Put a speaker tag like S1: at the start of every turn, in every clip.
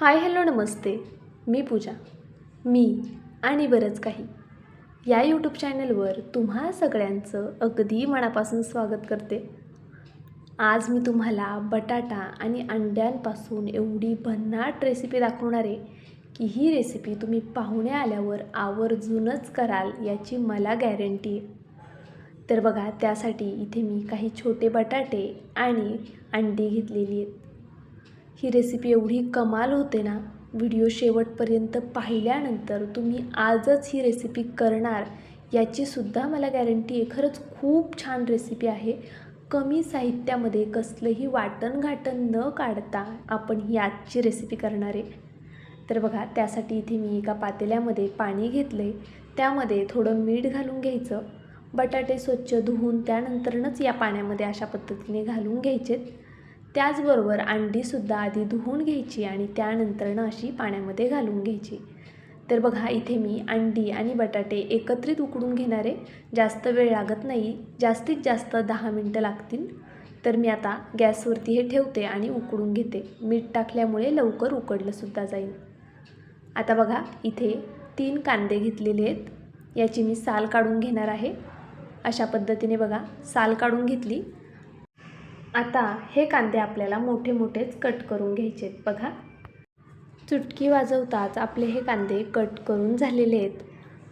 S1: Hi hello नमस्ते मी पूजा मी आणि बरंच काही. या यूट्यूब चॅनलवर तुम्हा सगळ्यांचं अगदी मनापासून स्वागत करते. आज मी तुम्हाला बटाटा आणि अंड्यांपासून एवढी भन्नाट रेसिपी दाखवणार आहे की ही रेसिपी तुम्ही पाहुणे आल्यावर आवर्जूनच कराल याची मला गॅरंटी आहे. तर बघा त्यासाठी इथे मी काही छोटे बटाटे आणि अंडी घेतलेली आहेत. ही रेसिपी एवढी कमाल होते ना व्हिडिओ शेवटपर्यंत पाहिल्यानंतर तुम्ही आजच ही रेसिपी करणार याचीसुद्धा मला गॅरंटी आहे. खरंच खूप छान रेसिपी आहे. कमी साहित्यामध्ये कसलंही वाटण घाटण न काढता आपण ही आजची रेसिपी करणार आहे. तर बघा त्यासाठी इथे मी एका पातेल्यामध्ये पाणी घेतलं आहे त्यामध्ये थोडं मीठ घालून घ्यायचं. बटाटे स्वच्छ धुवून त्यानंतरनच या पाण्यामध्ये अशा पद्धतीने घालून घ्यायचेत. त्याचबरोबर अंडीसुद्धा आधी धुवून घ्यायची आणि त्यानंतरनं अशी पाण्यामध्ये घालून घ्यायची. तर बघा इथे मी अंडी आणि बटाटे एकत्रित उकडून घेणारे जास्त वेळ लागत नाही. जास्तीत जास्त दहा मिनटं लागतील. तर मी आता गॅसवरती हे ठेवते आणि उकडून घेते. मीठ टाकल्यामुळे लवकर उकडलंसुद्धा जाईल. आता बघा इथे तीन कांदे घेतलेले आहेत. याची मी साल काढून घेणार आहे. अशा पद्धतीने बघा साल काढून घेतली. आता हे कांदे आपल्याला मोठे मोठेच कट करून घ्यायचे आहेत बघा. चुटकी वाजवताच आपले हे कांदे कट करून झालेले आहेत.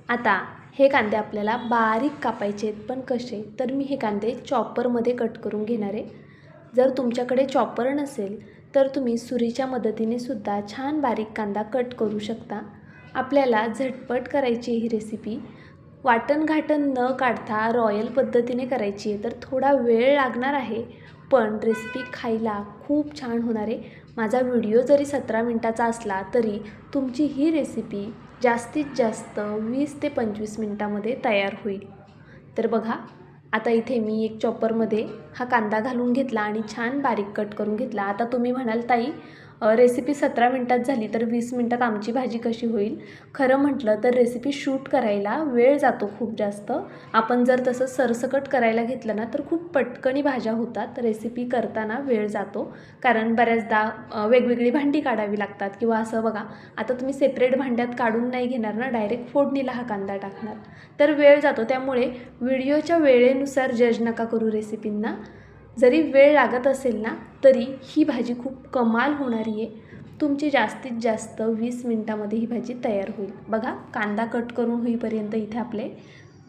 S1: आता हे कांदे आपल्याला बारीक कापायचे आहेत पण कसे? तर मी हे कांदे चॉपरमध्ये कट करून घेणार आहे. जर तुमच्याकडे चॉपर नसेल तर तुम्ही सुरीच्या मदतीने सुद्धा छान बारीक कांदा कट करू शकता. आपल्याला झटपट करायची ही रेसिपी वाटण घाटण न काढता रॉयल पद्धतीने करायची आहे तर थोडा वेळ लागणार आहे. पण रेसिपी खायला खूप छान होणार आहे. माझा व्हिडिओ जरी सतरा मिनटाचा असला तरी तुमची ही रेसिपी जास्तीत जास्त वीस ते पंचवीस मिनटामध्ये तयार होईल. तर बघा आता इथे मी एक चॉपरमध्ये हा कांदा घालून घेतला आणि छान बारीक कट करून घेतला. आता तुम्ही म्हणाल ताई रेसिपी सतरा मिनटात झाली तर वीस मिनटात आमची भाजी कशी होईल? खरं म्हटलं तर रेसिपी शूट करायला वेळ जातो खूप जास्त. आपण जर तसं सरसकट करायला घेतलं ना तर खूप पटकनी भाज्या होतात. रेसिपी करताना वेळ जातो. कारण बऱ्याचदा वेगवेगळी भांडी काढावी लागतात. किंवा असं बघा आता तुम्ही सेपरेट भांड्यात काढून नाही घेणार ना डायरेक्ट फोडणीला हा कांदा टाकणार. तर वेळ जातो. त्यामुळे व्हिडिओच्या वेळेनुसार जज नका करू रेसिपींना जरी वेळ लागत असेल ना तरी ही भाजी खूप कमाल होणारी आहे. तुमची जास्तीत जास्त वीस मिनटामध्ये ही भाजी तयार होईल. बघा कांदा कट करून होईपर्यंत इथे आपले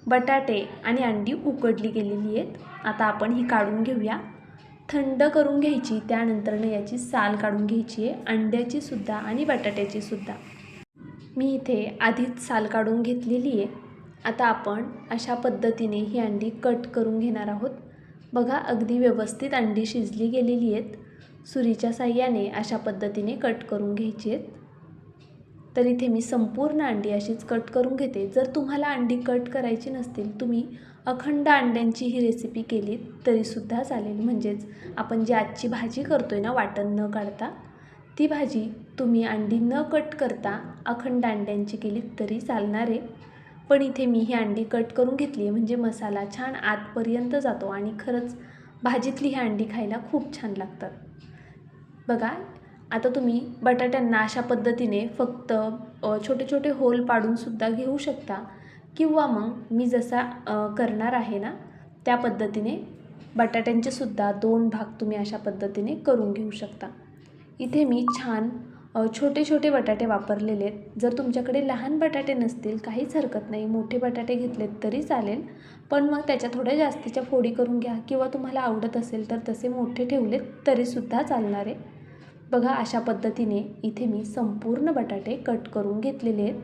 S1: बटाटे आणि अंडी उकडली गेलेली आहेत. आता आपण ही काढून घेऊया. थंड करून घ्यायची त्यानंतरनं याची साल काढून घ्यायची आहे अंड्याची सुद्धा आणि बटाट्याची सुद्धा. मी इथे आधीच साल काढून घेतलेली आहे. आता आपण अशा पद्धतीने ही अंडी कट करून घेणार आहोत. बघा अगदी व्यवस्थित अंडी शिजली गेलेली आहेत. सुरीच्या साह्याने अशा पद्धतीने कट करून घ्यायची आहेत. तर इथे मी संपूर्ण अंडी अशीच कट करून घेते. जर तुम्हाला अंडी कट करायची नसतील तुम्ही अखंड अंड्यांची ही रेसिपी केलीत तरीसुद्धा चालेल. म्हणजेच आपण जी आजची भाजी करतो आहे ना वाटण न काढता ती भाजी तुम्ही अंडी न कट करता अखंड अंड्यांची केलीत तरी चालणार आहे. पण इथे मी ही अंडी कट करून घेतली आहे. म्हणजे मसाला छान आतपर्यंत जातो आणि खरंच भाजीतली ही अंडी खायला खूप छान लागतात. बघा आता तुम्ही बटाट्यांना अशा पद्धतीने फक्त छोटे छोटे होल पाडूनसुद्धा घेऊ शकता. किंवा मग मी जसा करणार आहे ना त्या पद्धतीने बटाट्यांचे सुद्धा दोन भाग तुम्ही अशा पद्धतीने करून घेऊ शकता. इथे मी छान छोटे छोटे बटाटे वापरलेले आहेत. जर तुमच्याकडे लहान बटाटे नसतील काहीच हरकत नाही मोठे बटाटे घेतलेत तरी चालेल. पण मग त्याच्या थोड्या जास्तीच्या फोडी करून घ्या किंवा तुम्हाला आवडत असेल तर तसे मोठे ठेवलेत तरीसुद्धा चालणार आहे. बघा अशा पद्धतीने इथे मी संपूर्ण बटाटे कट करून घेतलेले आहेत.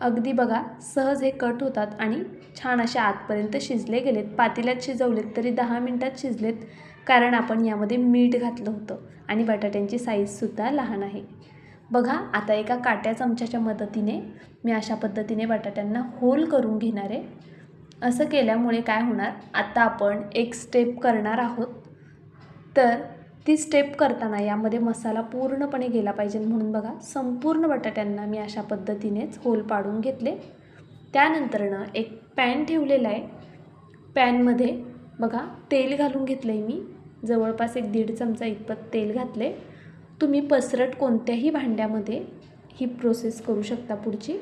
S1: अगदी बघा सहज हे कट होतात आणि छान असे आतपर्यंत शिजले गेलेत. पातेल्यात शिजवलेत तरी दहा मिनटात शिजलेत. कारण आपण यामध्ये मीठ घातलं होतं आणि बटाट्यांची साईजसुद्धा लहान आहे. बघा आता एका काट्या चमच्याच्या मदतीने मी अशा पद्धतीने बटाट्यांना होल करून घेणार आहे. असं केल्यामुळे काय होणार? आता आपण एक स्टेप करणार आहोत. तर ती स्टेप करताना यामध्ये मसाला पूर्णपणे गेला पाहिजे म्हणून बघा संपूर्ण बटाट्यांना मी अशा पद्धतीनेच होल पाडून घेतले. त्यानंतरनं एक पॅन ठेवलेला आहे. पॅनमध्ये बघा तेल घालून घेतलं आहे मी. जवळपास एक दीड चमचा इतपत तेल घातले. तुम्ही पसरट कोणत्याही भांड्यामध्ये ही प्रोसेस करू शकता पुढची.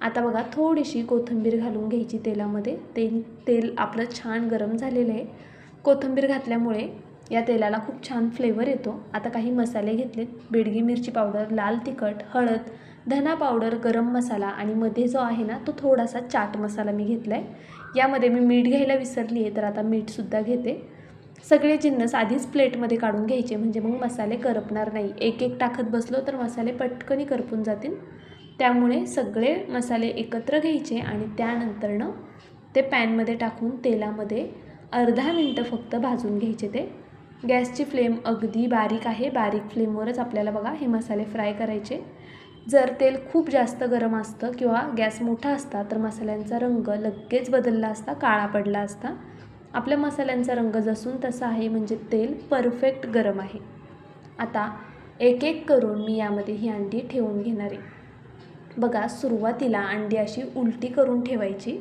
S1: आता बघा थोडीशी कोथिंबीर घालून घ्यायची तेलामध्ये. तेल तेल आपलं छान गरम झालेलं आहे. कोथिंबीर घातल्यामुळे या तेलाला खूप छान फ्लेवर येतो. आता काही मसाले घेतलेत. बेडगी मिरची पावडर लाल तिखट हळद धना पावडर गरम मसाला आणि मध्ये जो आहे ना तो थोडासा चाट मसाला मी घेतला आहे यामध्ये मी मीठ घ्यायला विसरली आहे तर आता मीठसुद्धा घेते. सगळे जिन्नस आधीच प्लेटमध्ये काढून घ्यायचे. म्हणजे मग मसाले करपणार नाही. एक एक टाकत बसलो तर मसाले पटकनी करपून जातील. त्यामुळे सगळे मसाले एकत्र घ्यायचे आणि त्यानंतरनं ते पॅनमध्ये टाकून तेलामध्ये अर्धा मिनटं फक्त भाजून घ्यायचे ते. गॅसची फ्लेम अगदी बारीक आहे. बारीक फ्लेमवरच आपल्याला बघा हे मसाले फ्राय करायचे. जर तेल खूप जास्त गरम असतं किंवा गॅस मोठा असता तर मसाल्यांचा रंग लगेच बदलला असता काळा पडला असता. आपल्या मसाल्यांचा रंग जसून तसा आहे म्हणजे तेल परफेक्ट गरम आहे. आता एक एक करून मी यामध्ये ही अंडी ठेवून घेणार आहे. बघा सुरुवातीला अंडी अशी उलटी करून ठेवायची.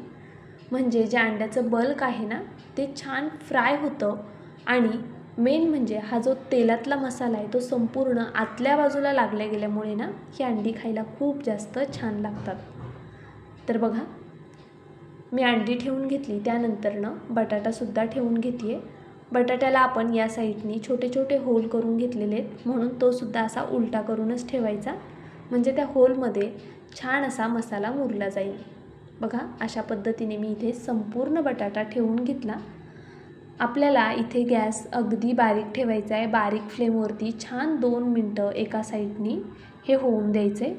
S1: म्हणजे जे अंड्याचं बल्क आहे ना ते छान फ्राय होतं. आणि मेन म्हणजे हा जो तेलातला मसाला आहे तो संपूर्ण आतल्या बाजूला लागल्या गेल्यामुळे ना ही अंडी खायला खूप जास्त छान लागतात. तर बघा मी अंडी ठेवून घेतली त्यानंतरनं बटाटासुद्धा ठेवून घेते आहे बटाट्याला आपण या साईडनी छोटे छोटे होल करून घेतलेले आहेत म्हणून तोसुद्धा असा उलटा करूनच ठेवायचा. म्हणजे त्या होलमध्ये छान असा मसाला मुरला जाईल. बघा अशा पद्धतीने मी इथे संपूर्ण बटाटा ठेवून घेतला. आपल्याला इथे गॅस अगदी बारीक ठेवायचा आहे. बारीक फ्लेमवरती छान दोन मिनटं एका साईडनी हे होऊन द्यायचे.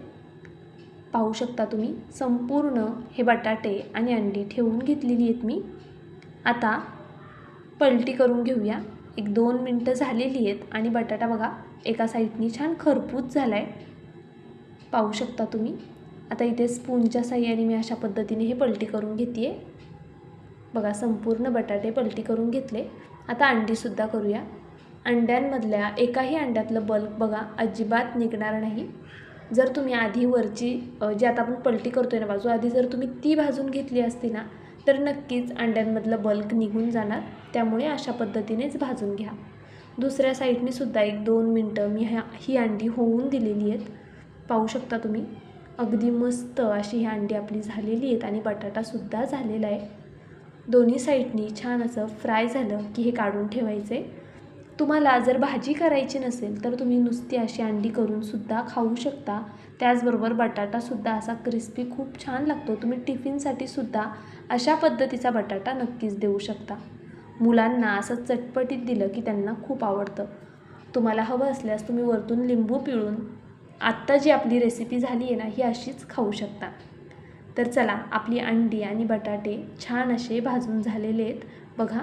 S1: पाहू शकता तुम्ही. संपूर्ण हे बटाटे आणि अंडी ठेवून घेतलेली आहेत मी. आता पलटी करून घेऊया. एक दोन मिनटं झालेली आहेत आणि बटाटा बघा एका साईडनी छान खरपूस झाला आहे पाहू शकता तुम्ही. आता इथे स्पूनच्या साह्याने मी अशा पद्धतीने हे पलटी करून घेते आहे बघा संपूर्ण बटाटे पलटी करून घेतले. आता अंडीसुद्धा करूया. अंड्यांमधल्या एकाही अंड्यातलं बल्क बघा अजिबात निघणार नाही. जर तुम्ही आधी वरची जी आता आपण पलटी करतो आहे ना बाजू आधी जर तुम्ही ती भाजून घेतली असती ना तर नक्कीच अंड्यांमधलं बल्क निघून जाणार. त्यामुळे अशा पद्धतीनेच भाजून घ्या. दुसऱ्या साईडने सुद्धा एक दोन मिनटं मी ह्या ही अंडी होऊन दिलेली आहेत. पाहू शकता तुम्ही अगदी मस्त अशी ही अंडी आपली झालेली आहेत आणि बटाटासुद्धा झालेला आहे. दोन्ही साईडनी छान असं फ्राय झालं की हे काढून ठेवायचं आहे तुम्हाला जर भाजी करायची नसेल तर तुम्ही नुसती अशी अंडी करूनसुद्धा खाऊ शकता. त्याचबरोबर बटाटासुद्धा असा क्रिस्पी खूप छान लागतो. तुम्ही टिफिनसाठी सुद्धा अशा पद्धतीचा बटाटा नक्कीच देऊ शकता. मुलांना असं चटपटीत दिलं की त्यांना खूप आवडतं. तुम्हाला हवं असल्यास तुम्ही वरतून लिंबू पिळून आत्ता जी आपली रेसिपी झाली आहे ना ही अशीच खाऊ शकता. तर चला आपली अंडी आणि बटाटे छान असे भाजून झालेले आहेत. बघा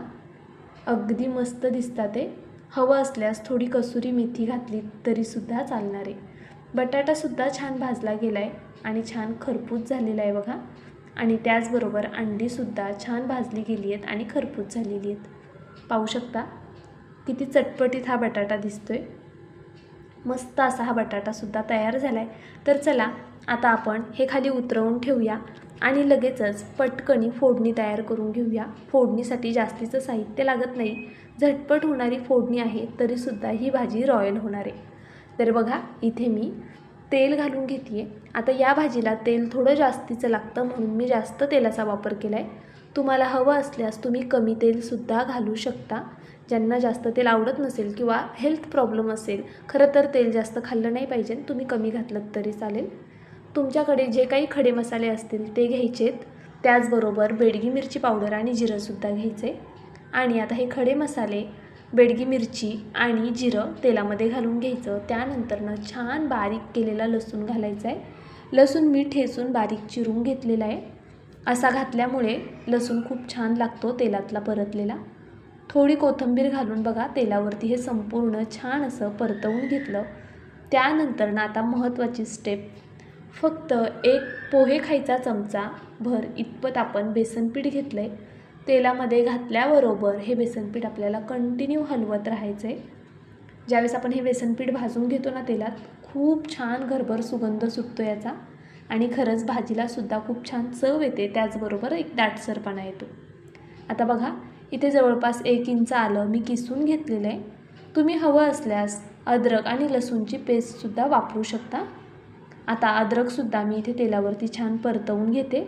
S1: अगदी मस्त दिसतात ते हवं असल्यास थोडी कसुरी मेथी घातली तरीसुद्धा चालणार. आहे बटाटासुद्धा छान भाजला गेला आहे आणि छान खरपूस झालेला आहे बघा. आणि त्याचबरोबर अंडीसुद्धा छान भाजली गेली आहेत आणि खरपूस झालेली आहेत. पाहू शकता किती चटपटीत हा बटाटा दिसतो आहे मस्त असा हा बटाटासुद्धा तयार झाला आहे तर चला आता आपण हे खाली उतरवून ठेवूया. आणि लगेचच पटकनी फोडणी तयार करून घेऊया. फोडणीसाठी जास्तीचं साहित्य लागत नाही. झटपट होणारी फोडणी आहे तरीसुद्धा ही भाजी रॉयल होणार आहे. तर बघा इथे मी तेल घालून घेते आहे आता या भाजीला तेल थोडं जास्तीचं लागतं म्हणून मी जास्त तेलाचा वापर केला आहे तुम्हाला हवं असल्यास तुम्ही कमी तेलसुद्धा घालू शकता. ज्यांना जास्त तेल आवडत नसेल किंवा हेल्थ प्रॉब्लेम असेल खरं तर तेल जास्त खाल्लं नाही पाहिजे. तुम्ही कमी घातलं तरी चालेल. तुमच्याकडे जे काही खडे मसाले असतील ते घ्यायचेत. त्याचबरोबर बेडगी मिरची पावडर आणि जिरंसुद्धा घ्यायचे. आणि आता हे खडे मसाले बेडगी मिरची आणि जिरं तेलामध्ये घालून घ्यायचं. त्यानंतरनं छान बारीक केलेला लसूण घालायचा आहे. लसूण मी ठेचून बारीक चिरून घेतलेला आहे. असा घातल्यामुळे लसूण खूप छान लागतो तेलातला परतलेला. थोडी कोथिंबीर घालून बघा तेलावरती हे संपूर्ण छान असं परतवून घेतलं. त्यानंतरनं आता महत्त्वाची स्टेप फक्त एक पोहे खायचा चमचा भर इतपत आपण बेसनपीठ घेतलं आहे तेलामध्ये घातल्याबरोबर हे बेसनपीठ आपल्याला कंटिन्यू हलवत राहायचं आहे ज्यावेळेस आपण हे बेसनपीठ भाजून घेतो ना तेलात खूप छान घरभर सुगंध सुटतो याचा. आणि खरंच भाजीलासुद्धा खूप छान चव येते त्याचबरोबर एक दाटसरपणा येतो. आता बघा इथे जवळपास एक इंच आलं मी किसून घेतलेलं आहे तुम्ही हवं असल्यास अद्रक आणि लसूणची पेस्टसुद्धा वापरू शकता. आता अद्रकसुद्धा मी इथे तेलावरती छान परतवून घेते.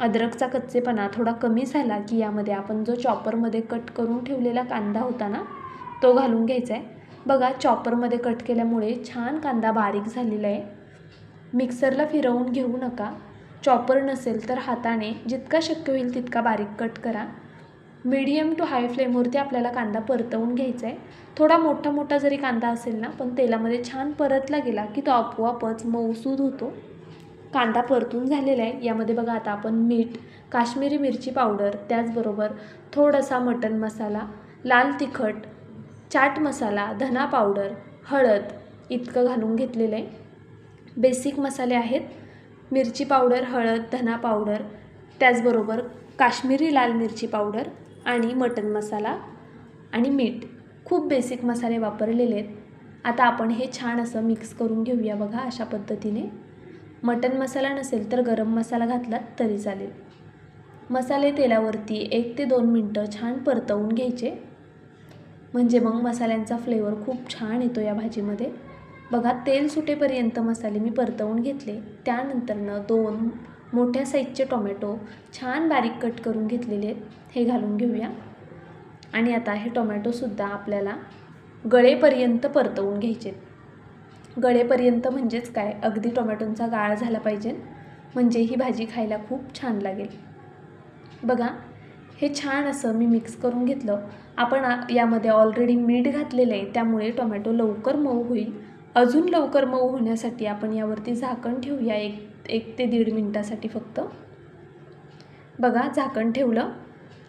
S1: अद्रकचा कच्चेपणा थोडा कमी झाला की यामध्ये आपण जो चॉपरमध्ये कट करून ठेवलेला कांदा होता ना तो घालून घ्यायचा आहे. बघा चॉपरमध्ये कट केल्यामुळे छान कांदा बारीक झालेला आहे. मिक्सरला फिरवून घेऊ नका. चॉपर नसेल तर हाताने जितका शक्य होईल तितका बारीक कट करा. मीडियम टू हाय फ्लेमवरती आपल्याला कांदा परतवून घ्यायचा आहे थोडा मोठा मोठा जरी कांदा असेल ना पण तेलामध्ये छान परतला गेला की तो आपोआपच मऊसूद होतो. कांदा परतून झालेला आहे. यामध्ये बघा आता आपण मीठ काश्मीरी मिरची पावडर त्याचबरोबर थोडासा मटन मसाला लाल तिखट चाट मसाला धना पावडर हळद इतकं घालून घेतलेलं आहे. बेसिक मसाले आहेत. मिरची पावडर हळद धना पावडर त्याचबरोबर काश्मीरी लाल मिरची पावडर आणि मटन मसाला आणि मीठ. खूप बेसिक मसाले वापरलेले आहेत. आता आपण हे छान असं मिक्स करून घेऊया बघा अशा पद्धतीने. मटन मसाला नसेल तर गरम मसाला घातलात तरी चालेल. मसाले तेलावरती एक ते दोन मिनटं छान परतवून घ्यायचे. म्हणजे मग मसाल्यांचा फ्लेवर खूप छान येतो या भाजीमध्ये. बघा तेल सुटेपर्यंत मसाले मी परतवून घेतले. त्यानंतरनं दोन मोठ्या साईजचे टोमॅटो छान बारीक कट करून घेतलेले आहेत. हे घालून घेऊया. आणि आता हे टोमॅटोसुद्धा आपल्याला गळेपर्यंत परतवून घ्यायचे गळेपर्यंत म्हणजेच काय? अगदी टोमॅटोंचा गाळ झाला पाहिजे. म्हणजे ही भाजी खायला खूप छान लागेल. बघा हे छान असं मी मिक्स करून घेतलं. आपण यामध्ये ऑलरेडी मीठ घातलेलं आहे. त्यामुळे टोमॅटो लवकर मऊ होईल. अजून लवकर मऊ होण्यासाठी आपण यावरती झाकण ठेवूया एक एक ते दीड मिनटासाठी फक्त. बघा झाकण ठेवलं.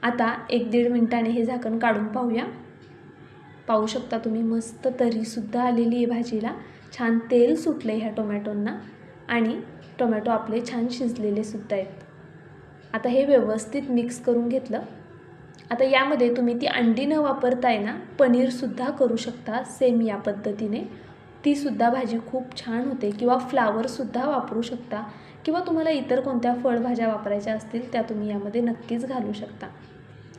S1: आता एक दीड मिनटाने हे झाकण काढून पाहूया. पाहू शकता तुम्ही मस्त तरीसुद्धा आलेली आहे भाजीला. छान तेल सुटलं आहे ह्या टोमॅटोंना आणि टोमॅटो आपले छान शिजलेले सुद्धा आहेत. आता हे व्यवस्थित मिक्स करून घेतलं. आता यामध्ये तुम्ही ती अंडी न वापरताय ना पनीरसुद्धा करू शकता सेम या पद्धतीने. तीसुद्धा भाजी खूप छान होते किंवा फ्लावरसुद्धा वापरू शकता किंवा तुम्हाला इतर कोणत्या फळभाज्या वापरायच्या असतील त्या तुम्ही यामध्ये नक्कीच घालू शकता.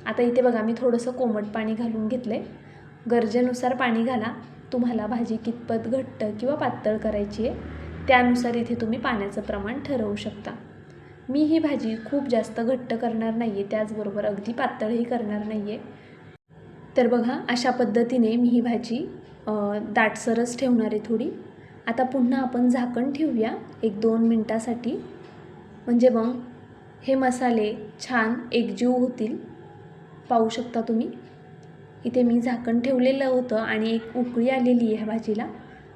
S1: आता इथे बघा मी थोडंसं कोमट पाणी घालून घेतलं आहे गरजेनुसार पाणी घाला. तुम्हाला भाजी कितपत घट्ट किंवा पातळ करायची आहे त्यानुसार इथे तुम्ही पाण्याचं प्रमाण ठरवू शकता. मी ही भाजी खूप जास्त घट्ट करणार नाही आहे त्याचबरोबर अगदी पातळही करणार नाही आहे तर बघा अशा पद्धतीने मी ही भाजी दाटसरच ठेवणार आहे थोडी. आता पुन्हा आपण झाकण ठेवूया. एक दोन मिनटासाठी. म्हणजे मग हे मसाले छान एकजीव होतील. पाहू शकता तुम्ही. इथे मी झाकण ठेवलेलं होतं आणि एक उकळी आलेली आहे ह्या भाजीला.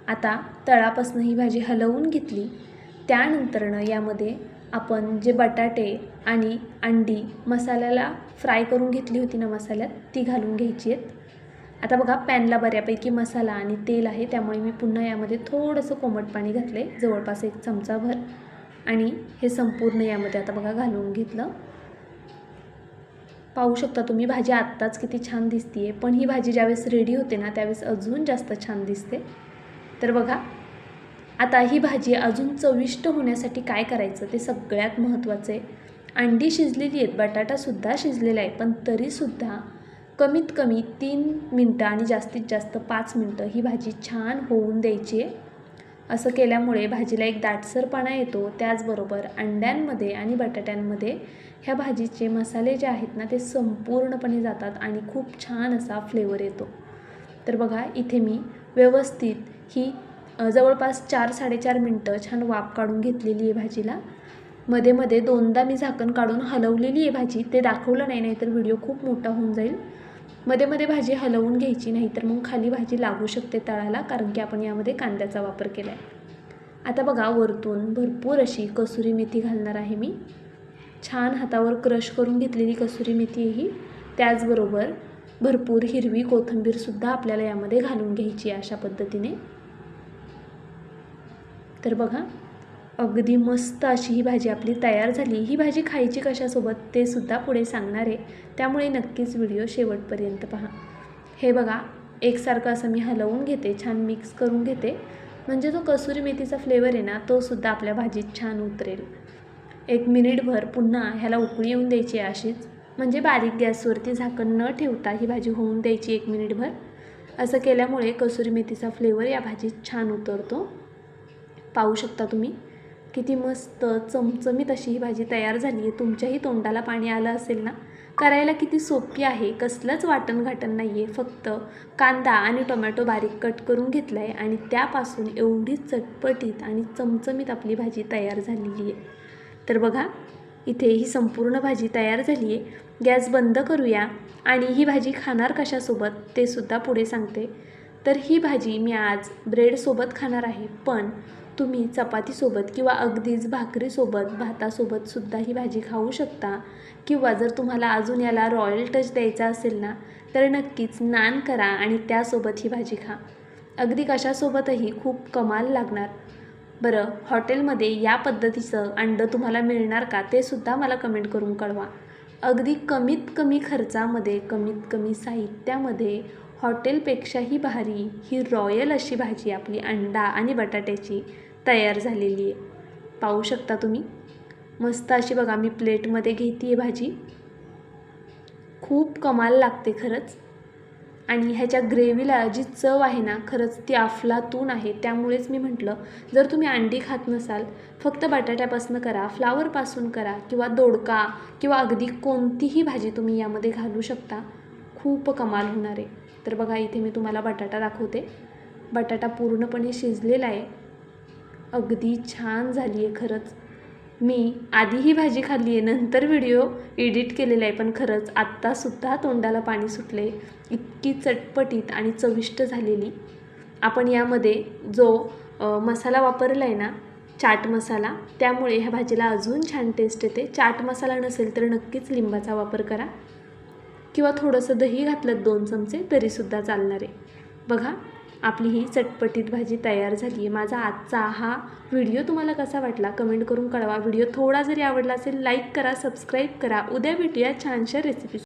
S1: आता तळापासून ही भाजी हलवून घेतली. त्यानंतरनं यामध्ये आपण जे बटाटे आणि अंडी मसाल्याला फ्राय करून घेतली होती ना मसाल्यात ती घालून घ्यायची आहेत. आता बघा पॅनला बऱ्यापैकी मसाला आणि तेल आहे त्यामुळे मी पुन्हा यामध्ये थोडंसं कोमट पाणी घातलं आहे जवळपास एक चमचाभर आणि हे संपूर्ण यामध्ये आता बघा घालून घेतलं. पाहू शकता तुम्ही भाजी आत्ताच किती छान दिसते आहे पण ही भाजी ज्यावेळेस रेडी होते ना त्यावेळेस अजून जास्त छान दिसते. तर बघा आता ही भाजी अजून चविष्ट होण्यासाठी काय करायचं ते सगळ्यात महत्त्वाचं आहे. अंडी शिजलेली आहेत बटाटासुद्धा शिजलेला आहे पण तरीसुद्धा कमीत कमी तीन मिनटं आणि जास्तीत जास्त पाच मिनटं ही भाजी छान होऊन द्यायची. आहे असं केल्यामुळे भाजीला एक दाटसरपणा येतो. त्याचबरोबर अंड्यांमध्ये आणि बटाट्यांमध्ये ह्या भाजीचे मसाले जे आहेत ना ते संपूर्णपणे जातात आणि खूप छान असा फ्लेवर येतो. तर बघा इथे मी व्यवस्थित ही जवळपास चार साडेचार मिनटं छान वाफ काढून घेतलेली आहे भाजीला. मध्ये मध्ये दोनदा मी झाकण काढून हलवलेली आहे भाजी. ते दाखवलं नाही नाहीतर व्हिडिओ खूप मोठा होऊन जाईल. मध्ये मध्ये भाजी हलवून घ्यायची नाही तर मग खाली भाजी लागू शकते तळाला कारण की आपण यामध्ये कांद्याचा वापर केला आहे आता बघा वरतून भरपूर अशी कसुरी मेथी घालणार आहे मी. छान हातावर क्रश करून घेतलेली कसुरी मेथी ही. त्याचबरोबर भरपूर हिरवी कोथिंबीरसुद्धा आपल्याला यामध्ये घालून घ्यायची आहे अशा पद्धतीने. तर बघा अगदी मस्त अशी ही भाजी आपली तयार झाली. ही भाजी खायची कशासोबत ते सुद्धा पुढे सांगणार आहे. त्यामुळे नक्कीच व्हिडिओ शेवटपर्यंत पहा. हे बघा एकसारखं असं मी हलवून घेते छान मिक्स करून घेते. म्हणजे जो कसुरी मेथीचा फ्लेवर आहे ना तो सुद्धा आपल्या भाजीत छान उतरेल. एक मिनिटभर पुन्हा ह्याला उकळी येऊन द्यायची आहे अशीच. म्हणजे बारीक गॅसवरती झाकण न ठेवता ही भाजी होऊन द्यायची एक मिनिटभर. असं केल्यामुळे कसुरी मेथीचा फ्लेवर या भाजीत छान उतरतो. पाहू शकता तुम्ही. किती मस्त चमचमीत अशी ही भाजी तयार झाली आहे. तुमच्याही तोंडाला पाणी आलं असेल ना? करायला किती सोपी आहे. कसलंच वाटण घाटण नाही आहे फक्त कांदा आणि टोमॅटो बारीक कट करून घेतला आहे आणि त्यापासून एवढी चटपटीत आणि चमचमीत आपली भाजी तयार झालेली आहे. तर बघा इथे ही संपूर्ण भाजी तयार झाली आहे. गॅस बंद करूया आणि ही भाजी खाणार कशासोबत ते सुद्धा पुढे सांगते. तर ही भाजी मी आज ब्रेडसोबत खाणार आहे. पण तुम्ही चपातीसोबत किंवा अगदीच भाकरीसोबत भातासोबत सुद्धा ही भाजी खाऊ शकता. किंवा जर तुम्हाला अजून याला रॉयल टच द्यायचा असेल ना तर नक्कीच नान करा आणि त्यासोबत ही भाजी खा. अगदी कशासोबतही खूप कमाल लागणार. बरं हॉटेलमध्ये या पद्धतीचं अंडं तुम्हाला मिळणार का ते सुद्धा मला कमेंट करून कळवा. अगदी कमीत कमी खर्चामध्ये कमीत कमी साहित्यामध्ये हॉटेलपेक्षाही भारी ही रॉयल अशी भाजी आपली अंडा आणि बटाट्याची. तयार झालेली आहे. पाहू शकता तुम्ही. मस्त अशी बघा मी प्लेटमध्ये घेते आहे भाजी. खूप कमाल लागते खरंच. आणि ह्याच्या ग्रेव्हीला जी चव आहे ना खरंच ती अफलातून आहे. त्यामुळेच मी म्हटलं जर तुम्ही अंडी खात नसाल फक्त बटाट्यापासून करा फ्लावरपासून करा किंवा दोडका किंवा अगदी कोणतीही भाजी तुम्ही यामध्ये घालू शकता खूप कमाल होणार आहे. तर बघा इथे मी तुम्हाला बटाटा दाखवते. बटाटा पूर्णपणे शिजलेला आहे. अगदी छान झाली आहे खरंच. मी आधी ही भाजी खाल्ली आहे नंतर व्हिडिओ एडिट केलेला आहे पण खरंच आत्तासुद्धा तोंडाला पाणी सुटले इतकी चटपटीत आणि चविष्ट झालेली. आपण यामध्ये जो मसाला वापरला आहे ना चाट मसाला त्यामुळे ह्या भाजीला अजून छान टेस्ट येते. चाट मसाला नसेल तर नक्कीच लिंबाचा वापर करा. किंवा थोडंसं दही घातलं दोन चमचे तरीसुद्धा चालणार. आहे बघा आपली ही चटपटीत भाजी तयार झाली आहे. माझा आजचा हा व्हिडिओ तुम्हाला कसा वाटला कमेंट करून कळवा. व्हिडिओ थोडा जरी आवडला असेल लाईक करा सबस्क्राईब करा. उद्या भेटूया छानशा रेसिपीज